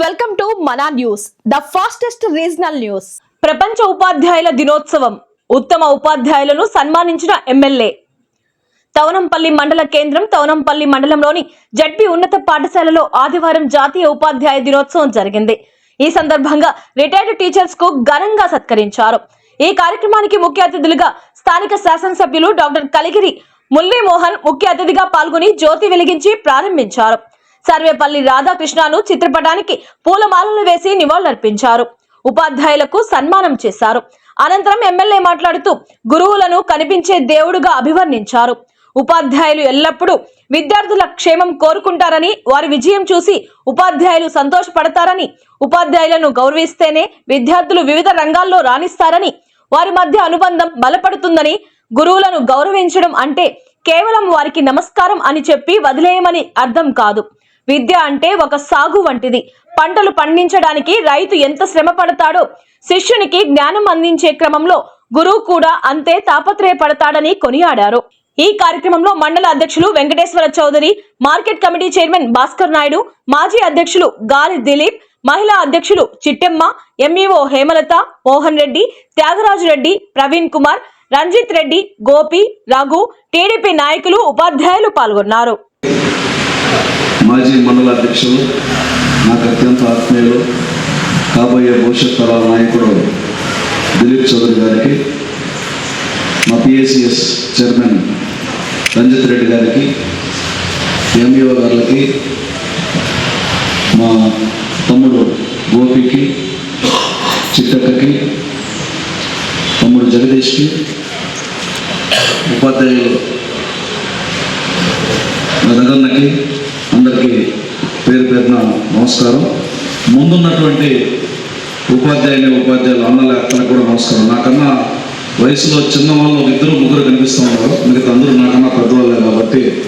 Welcome to Mana news the fastest regional news. ప్రపంచ ఉపాధ్యాయుల దినోత్సవం ఉత్తమ ఉపాధ్యాయులను సన్మానించిన ఎమ్మెల్యే. తవనంపల్లి మండల కేంద్రం తవనంపల్లి మండలంలోని జడ్పీ ఉన్నత పాఠశాలలో ఆదివారం జాతీయ ఉపాధ్యాయ దినోత్సవం జరిగింది. ఈ సందర్భంగా రిటైర్డ్ టీచర్స్కు ఘనంగా సత్కరించారు. ఈ కార్యక్రమానికి ముఖ్య అతిథులుగా స్థానిక శాసనసభ్యులు డాక్టర్ కలిగిరి మురళీమోహన్ ముఖ్య అతిథిగా పాల్గొని జ్యోతి వెలిగించి ప్రారంభించారు. సర్వేపల్లి రాధాకృష్ణను చిత్రపటానికి పూలమాలలు వేసి నివాళులర్పించారు. ఉపాధ్యాయులకు సన్మానం చేశారు. అనంతరం ఎమ్మెల్యే మాట్లాడుతూ గురువులను కనిపించే దేవుడుగా అభివర్ణించారు. ఉపాధ్యాయులు ఎల్లప్పుడూ విద్యార్థుల క్షేమం కోరుకుంటారని వారి విజయం చూసి ఉపాధ్యాయులు సంతోషపడతారని ఉపాధ్యాయులను గౌరవిస్తేనే విద్యార్థులు వివిధ రంగాల్లో రాణిస్తారని వారి మధ్య అనుబంధం బలపడుతుందని గురువులను గౌరవించడం అంటే కేవలం వారికి నమస్కారం అని చెప్పి వదిలేయమని అర్థం కాదు. విద్య అంటే ఒక సాగు వంటిది. పంటలు పండించడానికి రైతు ఎంత శ్రమ పడతాడో శిష్యునికి జ్ఞానం అందించే క్రమంలో గురువు కూడా అంతే తాపత్రయపడతాడని కొనియాడారు. ఈ కార్యక్రమంలో మండల అధ్యక్షులు Venkateswara Chowdary market committee chairman Bhaskar Naidu మాజీ అధ్యక్షులు గాలి దిలీప్ మహిళా అధ్యక్షులు చిట్టెమ్మ ఎంఈఓ హేమలత మోహన్ రెడ్డి త్యాగరాజు రెడ్డి ప్రవీణ్ కుమార్ రంజిత్ రెడ్డి గోపి రఘు టీడీపీ నాయకులు ఉపాధ్యాయులు పాల్గొన్నారు. మాజీ మండల అధ్యక్షులు నాకు అత్యంత ఆత్మీయులు కాబోయే భవిష్యత్ తరాల నాయకుడు దిలీప్ చౌదరి గారికి మా పిఎస్సిఎస్ చైర్మన్ రంజిత్ రెడ్డి గారికి ఎంఈఓ గారికి మా తమ్ముడు గోపికి చిట్టక్కకి తమ్ముడు జగదీష్కి ఉపాధ్యాయులు రగన్నకి అందరికీ పేరు పేరున నమస్కారం. ముందున్నటువంటి ఉపాధ్యాయుని ఉపాధ్యాయులు అన్నల అక్కలకు కూడా నమస్కారం. నాకన్నా వయసులో చిన్న వాళ్ళు ఇద్దరు ముగ్గురు కనిపిస్తూ ఉన్నారు. మిగతా అందరూ నాకన్నా పెద్దవాళ్ళే కాబట్టి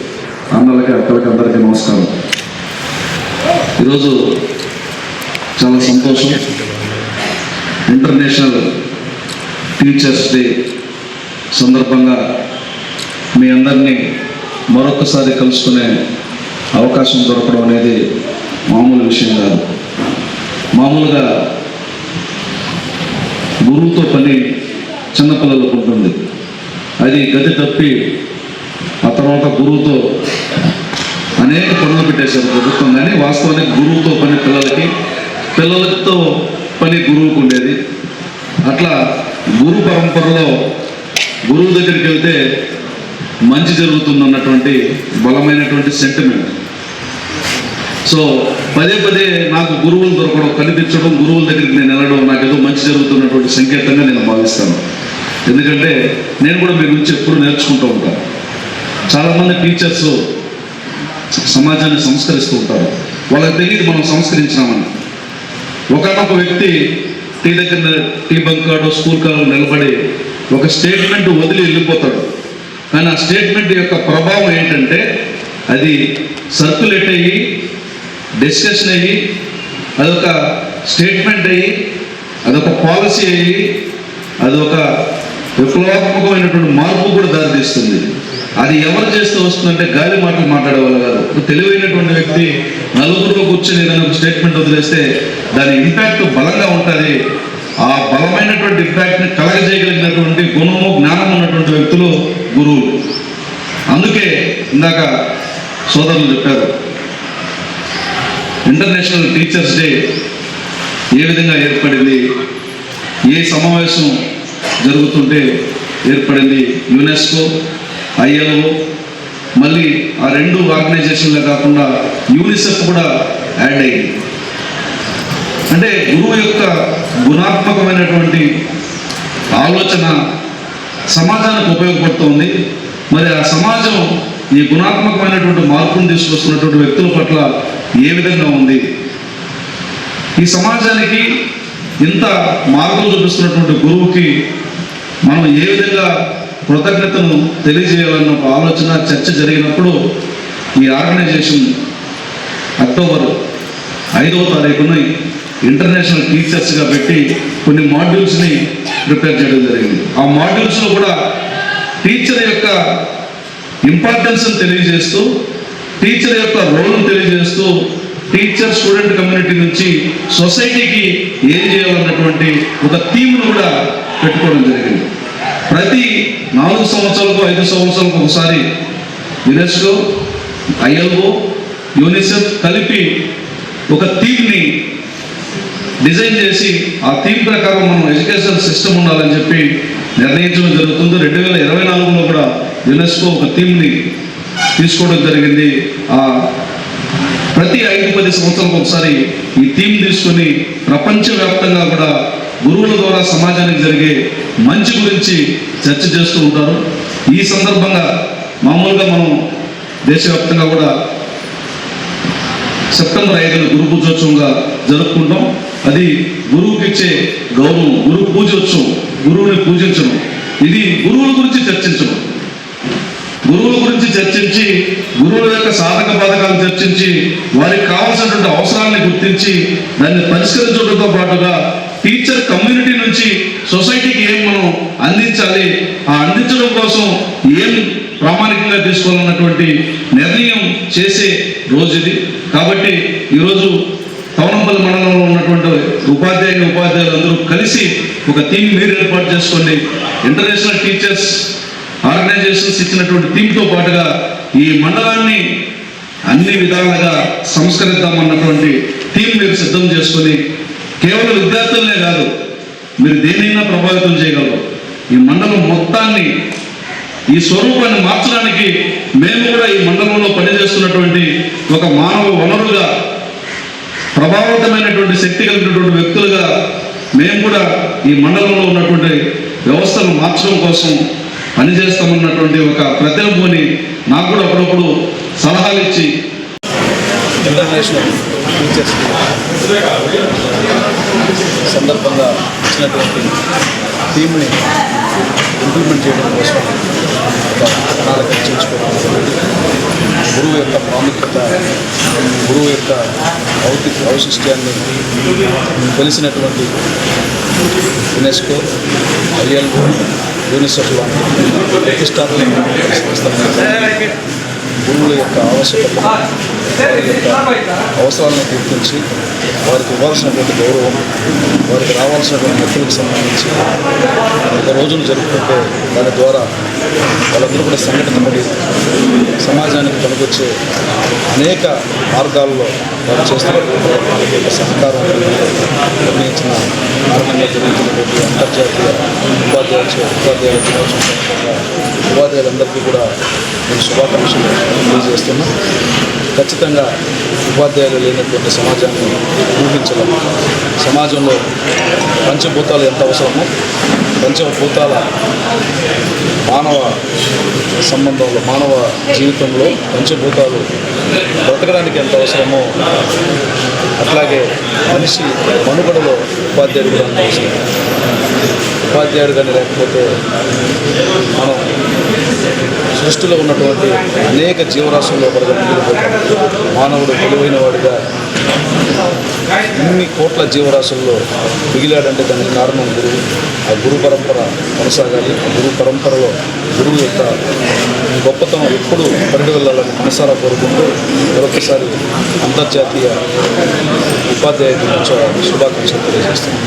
అన్నలకి అక్కలకి అందరికీ నమస్కారం. ఈరోజు చాలా సంతోషం. ఇంటర్నేషనల్ టీచర్స్ డే సందర్భంగా మీ అందరినీ మరొకసారి కలుసుకునే అవకాశం దొరకడం అనేది మామూలు విషయం కాదు. మామూలుగా గురువుతో పని చిన్నపిల్లలకు ఉంటుంది. అది గది తప్పి ఆ తర్వాత గురువుతో అనేక పనులు పెట్టేశారు ప్రభుత్వం. కానీ వాస్తవానికి గురువుతో పని పిల్లలకి పిల్లలతో పని గురువుకు ఉండేది. అట్లా గురు పరంపరలో గురువు దగ్గరికి వెళ్తే మంచి జరుగుతుంది అన్నటువంటి బలమైనటువంటి సెంటిమెంట్ సో పదే పదే నాకు గురువులు దొరకడం కనిపించడం గురువుల దగ్గరికి నేను వెళ్ళడం నాకు ఏదో మంచి జరుగుతున్నటువంటి సంకేతంగా నేను భావిస్తాను. ఎందుకంటే నేను కూడా మీ గురించి ఎప్పుడు నేర్చుకుంటూ ఉంటాను చాలామంది టీచర్స్ సమాజాన్ని సంస్కరిస్తూ ఉంటారు. వాళ్ళకి తెలియదు మనం సంస్కరించినామని. ఒకనొక వ్యక్తి టీ దగ్గర టీ బంక్ కాడో స్కూల్ కాడో నిలబడి ఒక స్టేట్మెంట్ వదిలి వెళ్ళిపోతాడు. కానీ ఆ స్టేట్మెంట్ యొక్క ప్రభావం ఏంటంటే అది సర్క్యులేట్ అయ్యి డిస్కషన్ అయ్యి అదొక స్టేట్మెంట్ అయ్యి అదొక పాలసీ అయ్యి అదొక విప్లవాత్మకమైనటువంటి మార్పు కూడా దారితీస్తుంది అది ఎవరు చేస్తూ వస్తుందంటే గాలి మాటలు మాట్లాడేవాళ్ళు కాదు. తెలివైనటువంటి వ్యక్తి నలుగురిలో కూర్చొని ఏదైనా ఒక స్టేట్మెంట్ వదిలేస్తే దాని ఇంపాక్ట్ బలంగా ఉంటుంది. ఆ బలమైనటువంటి ఇంపాక్ట్ని కలగజేయగలిగినటువంటి గుణము జ్ఞానం ఉన్నటువంటి వ్యక్తులు గురువులు అందుకే ఇందాక సోదరులు చెప్పారు ఇంటర్నేషనల్ టీచర్స్ డే ఏ విధంగా ఏర్పడింది ఏ సమావేశం జరుగుతుంటే ఏర్పడింది యునెస్కో ఐఎల్ఓ మళ్ళీ ఆ రెండు ఆర్గనైజేషన్లే కాకుండా యూనిసెఫ్ కూడా యాడ్ అయ్యింది అంటే గురువు యొక్క గుణాత్మకమైనటువంటి ఆలోచన సమాజానికి ఉపయోగపడుతుంది. మరి ఆ సమాజం ఈ గుణాత్మకమైనటువంటి మార్పును తీసుకొస్తున్నటువంటి వ్యక్తుల పట్ల ఏ విధంగా ఉంది? ఈ సమాజానికి ఇంత మార్పులు చూపిస్తున్నటువంటి గురువుకి మనం ఏ విధంగా కృతజ్ఞతను తెలియజేయాలన్న ఒక ఆలోచన చర్చ జరిగినప్పుడు ఈ ఆర్గనైజేషన్ అక్టోబర్ ఐదవ తారీఖున ఇంటర్నేషనల్ టీచర్స్గా పెట్టి కొన్ని మాడ్యూల్స్ని ప్రిపేర్ చేయడం జరిగింది. ఆ మాడ్యూల్స్లో కూడా టీచర్ యొక్క ఇంపార్టెన్స్ని తెలియజేస్తూ టీచర్ యొక్క రోల్ను తెలియజేస్తూ టీచర్ స్టూడెంట్ కమ్యూనిటీ నుంచి సొసైటీకి ఏం చేయాలన్నటువంటి ఒక థీమ్ను కూడా పెట్టుకోవడం జరిగింది. ప్రతి నాలుగు సంవత్సరాలకు ఐదు సంవత్సరాలకు ఒకసారి యునెస్కో ఐఎల్ఓ యూనిసెఫ్ కలిపి ఒక థీమ్ని డిజైన్ చేసి ఆ థీమ్ ప్రకారం మనం ఎడ్యుకేషన్ సిస్టమ్ ఉండాలని చెప్పి నిర్ణయించడం జరుగుతుంది. రెండు వేల ఇరవై నాలుగులో కూడా యునెస్కో ఒక థీమ్ని తీసుకోవడం జరిగింది. ఆ ప్రతి ఐదు పది సంవత్సరాలకు ఒకసారి ఈ థీమ్ తీసుకొని ప్రపంచవ్యాప్తంగా కూడా గురువుల ద్వారా సమాజానికి జరిగే మంచి గురించి చర్చ చేస్తూ ఉంటారు. ఈ సందర్భంగా మామూలుగా మనం దేశవ్యాప్తంగా కూడా సెప్టెంబర్ ఐదున గురు పూజోత్సవంగా జరుపుకుంటాం. అది గురువుకి ఇచ్చే గౌరవం గురు పూజోత్సవం గురువుని పూజించడం ఇది గురువుల గురించి చర్చించడం గురువుల గురించి చర్చించి గురువుల యొక్క సాధక బాధకాలు చర్చించి వారికి కావాల్సినటువంటి అవసరాన్ని గుర్తించి దాన్ని పరిష్కరించడంతో పాటుగా టీచర్ కమ్యూనిటీ నుంచి సొసైటీకి ఏం మనం అందించాలి ఆ అందించడం కోసం ఏం ప్రామాణికంగా తీసుకోవాలన్నటువంటి నిర్ణయం చేసే రోజు ఇది. కాబట్టి ఈరోజు తవనంపల్లి మండలంలో ఉన్నటువంటి ఉపాధ్యాయుని ఉపాధ్యాయులు అందరూ కలిసి ఒక థీమ్ మీరు ఏర్పాటు చేసుకోండి. ఇంటర్నేషనల్ టీచర్స్ ఆర్గనైజేషన్స్ ఇచ్చినటువంటి థీమ్తో పాటుగా ఈ మండలాన్ని అన్ని విధాలుగా సంస్కరిద్దామన్నటువంటి థీమ్ మీరు సిద్ధం చేసుకొని కేవలం విద్యార్థులనే కాదు మీరు దేనైనా ప్రభావితం చేయగలరు. ఈ మండలం మొత్తాన్ని ఈ స్వరూపాన్ని మార్చడానికి మేము కూడా ఈ మండలంలో పనిచేస్తున్నటువంటి ఒక మానవ వనరుగా ప్రభావితమైనటువంటి శక్తి కలిగినటువంటి వ్యక్తులుగా మేము కూడా ఈ మండలంలో ఉన్నటువంటి వ్యవస్థను మార్చడం కోసం పనిచేస్తామన్నటువంటి ఒక ప్రతినిధిని నాకు కూడా అప్పుడప్పుడు సలహాలు ఇచ్చి ఇంటర్నేషనల్ టీచర్స్ సందర్భంగా ఇచ్చినటువంటి థీమ్ని ఇంప్లిమెంట్ చేయడం కోసం ఒక ప్రణాళిక రచించుకోవడం జరిగింది. గురువు యొక్క ప్రాముఖ్యత గురువు యొక్క ఔతి అవశిష్ట్యాన్ని తెలిసినటువంటి యునెస్కో ఐఎల్ఓ యూనిసెఫ్ లాంటి ప్రతిష్టాత్మక గురువుల యొక్క ఆవశ్యకత అవసరాలను గుర్తించి వారికి ఇవ్వాల్సినటువంటి గౌరవం వారికి రావాల్సినటువంటి హక్కులకు సంబంధించి ఒక రోజులు జరుపుకుంటే దాని ద్వారా వాళ్ళందరూ కూడా సంఘటన పడి సమాజానికి పనికొచ్చే అనేక మార్గాల్లో వారు చేస్తున్నటువంటి యొక్క సహకారం నిర్ణయించిన కారణంగా జరుగుతున్నటువంటి అంతర్జాతీయ ఉపాధ్యాయ ఉపాధ్యాయుల దినోత్సవం ఉపాధ్యాయులందరికీ కూడా నేను శుభాకాంక్షలు తెలియజేస్తున్నా. ఖచ్చితంగా ఉపాధ్యాయులు లేనటువంటి సమాజాన్ని ఊహించలేము. సమాజంలో పంచభూతాలు ఎంత అవసరమో పంచభూతాల మానవ సంబంధంలో మానవ జీవితంలో పంచభూతాలు బ్రతకడానికి ఎంత అవసరమో అట్లాగే మనిషి మనుగడలో ఉపాధ్యాయుడు కూడా అంత అవసరం. ఉపాధ్యాయుడు కానీ లేకపోతే మనం సృష్టిలో ఉన్నటువంటి అనేక జీవరాశుల్లో కూడా మానవుడు విలువైన వాడిగా ఇన్ని కోట్ల జీవరాశుల్లో మిగిలాడంటే దానికి కారణం గురువు. ఆ గురు పరంపర కొనసాగాలి. ఆ గురు పరంపరలో గురువు యొక్క గొప్పతనం ఎప్పుడు పరిడి వెళ్ళాలని మనసారా కోరుకుంటూ మరొకసారి అంతర్జాతీయ ఉపాధ్యాయ దినోత్సవ శుభాకాంక్షలు తెలియజేస్తాను